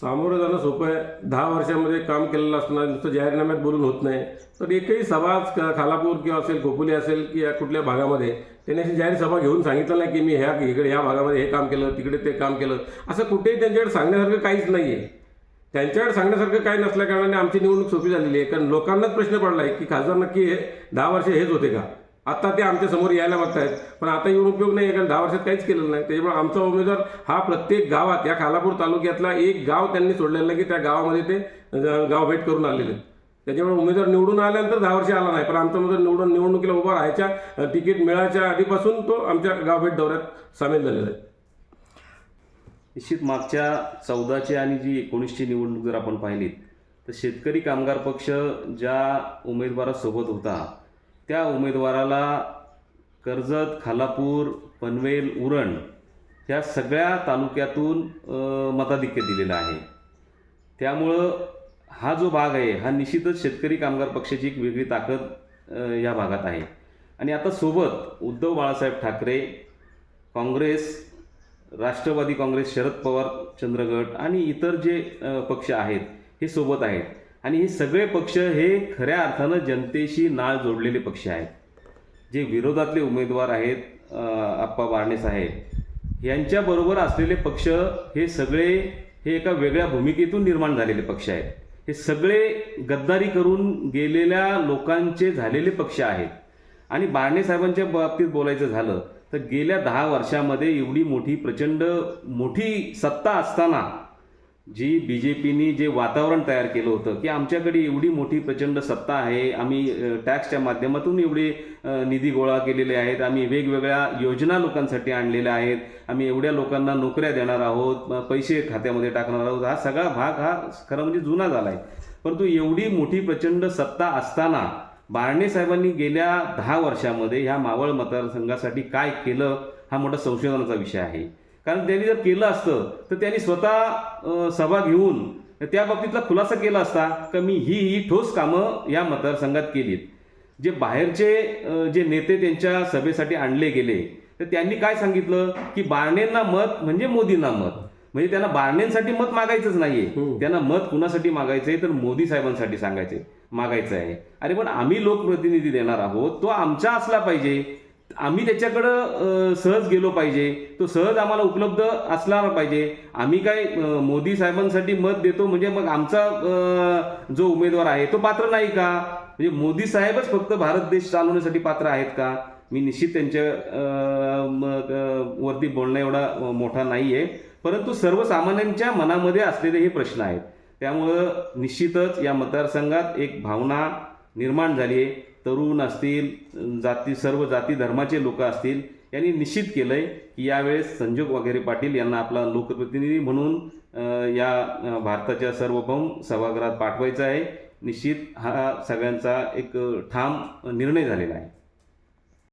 सामोरं जाणं सोपं आहे. दहा वर्षामध्ये काम केलेलं असणार नुसतं जाहीरनाम्यात बोलून होत नाही. तर एकही सभा खालापूर किंवा असेल खोपोली असेल की या कुठल्या भागामध्ये त्यांनी अशी जाहीर सभा घेऊन सांगितलं नाही की मी ह्या इकडे ह्या भागामध्ये हे काम केलं तिकडे ते काम केलं. असं कुठेही त्यांच्याकडे सांगण्यासारखं काहीच नाही आहे त्यांच्याकडे सांगण्यासारखं काही नसल्या कारणाने आमची निवडणूक सोपी झालेली आहे. कारण लोकांनाच प्रश्न पडला आहे की खासदार नक्की हे दहा वर्ष हेच होते का? आत्ता ते आमच्यासमोर यायला बघतायत. पण आता येऊन उपयोग नाही आहे कारण दहा वर्षात काहीच केलेलं नाही. त्याच्यामुळे आमचा उमेदवार हा प्रत्येक गावात या खालापूर तालुक्यातला एक गाव त्यांनी सोडलेलं नाही की त्या गावामध्ये ते गावभेट गाव भेट करून आलेले. त्याच्यामुळे उमेदवार निवडून आल्यानंतर दहा वर्ष आला नाही पण आमचा उमेदवार निवडून निवडणुकीला उभा राहायच्या तिकीट मिळायच्या आधीपासून तो आमच्या गावभेट दौऱ्यात सामील झालेला आहे. निश्चित मागच्या चौदाची आणि जी एकोणीसची निवडणूक जर आपण पाहिलीत तर शेतकरी कामगार पक्ष ज्या उमेदवारासोबत होता त्या उमेदवाराला कर्जत खालापूर पनवेल उरण ह्या सगळ्या तालुक्यातून मताधिक्य दिलेलं आहे. त्यामुळं हा जो भाग आहे हा निश्चितच शेतकरी कामगार पक्षाची एक वेगळी ताकद या भागात आहे. आणि आता सोबत उद्धव बाळासाहेब ठाकरे काँग्रेस राष्ट्रवादी काँग्रेस शरद पवार चंद्रगट आणि इतर जे पक्ष आहेत हे सोबत आहेत. आणि हे सगळे पक्ष हे खऱ्या अर्थानं जनतेशी नाळ जोडलेले पक्ष आहेत. जे विरोधातले उमेदवार आहेत आप्पा बारणे साहेब यांच्याबरोबर असलेले पक्ष हे सगळे हे एका वेगळ्या भूमिकेतून निर्माण झालेले पक्ष आहेत. हे सगळे गद्दारी करून गेलेल्या लोकांचे झालेले पक्ष आहेत. आणि बारणे साहेबांच्या बाबतीत बोलायचं झालं तर गेल्या दहा वर्षामध्ये एवढी मोठी प्रचंड मोठी सत्ता असताना जी बी जे पीनी जे वातावरण तयार केलं होतं की आमच्याकडे एवढी मोठी प्रचंड सत्ता आहे आम्ही टॅक्सच्या माध्यमातून एवढे निधी गोळा केलेले आहेत आम्ही वेगवेगळ्या योजना लोकांसाठी आणलेल्या आहेत आम्ही एवढ्या लोकांना नोकऱ्या देणार आहोत पैसे खात्यामध्ये टाकणार आहोत हा सगळा भाग हा खरं म्हणजे जुना झाला आहे परंतु एवढी मोठी प्रचंड सत्ता असताना बारणे साहेबांनी गेल्या दहा वर्षामध्ये ह्या मावळ मतदारसंघासाठी काय केलं हा मोठा संशोधनाचा विषय आहे. कारण त्यांनी जर केलं असतं तर त्यांनी स्वतः सभा घेऊन त्या बाबतीतला खुलासा केला असता का मी ही ही ठोस कामं या मतदारसंघात केलीत. जे बाहेरचे जे नेते त्यांच्या सभेसाठी आणले गेले तर त्यांनी काय सांगितलं? की बारणेंना मत म्हणजे मोदींना मत. म्हणजे त्यांना बारणेंसाठी मत मागायचंच नाहीये. त्यांना मत कुणासाठी मागायचंय? तर मोदी साहेबांसाठी सांगायचंय मागायचं आहे अरे पण आम्ही लोकप्रतिनिधी देणार आहोत तो आमचा असला पाहिजे. आम्ही त्याच्याकडं सहज गेलो पाहिजे. तो सहज आम्हाला उपलब्ध असला पाहिजे. आम्ही काय मोदी साहेबांसाठी मत देतो म्हणजे मग आमचा जो उमेदवार आहे तो पात्र नाही का? म्हणजे मोदी साहेबच फक्त भारत देश चालवण्यासाठी पात्र आहेत का? मी निश्चित त्यांच्या वरती बोलणं एवढा मोठा नाही आहे परंतु सर्वसामान्यांच्या मनामध्ये असलेले हे प्रश्न आहेत. त्यामुळं निश्चितच या मतदारसंघात एक भावना निर्माण झाली आहे. तरुण असतील जाती सर्व जाती धर्माचे लोक असतील यांनी निश्चित केलं आहे की यावेळेस संजोग वगैरे पाटील यांना आपला लोकप्रतिनिधी म्हणून या भारताच्या सार्वभौम सभागृहात पाठवायचा आहे. निश्चित हा सगळ्यांचा एक ठाम निर्णय झालेला आहे.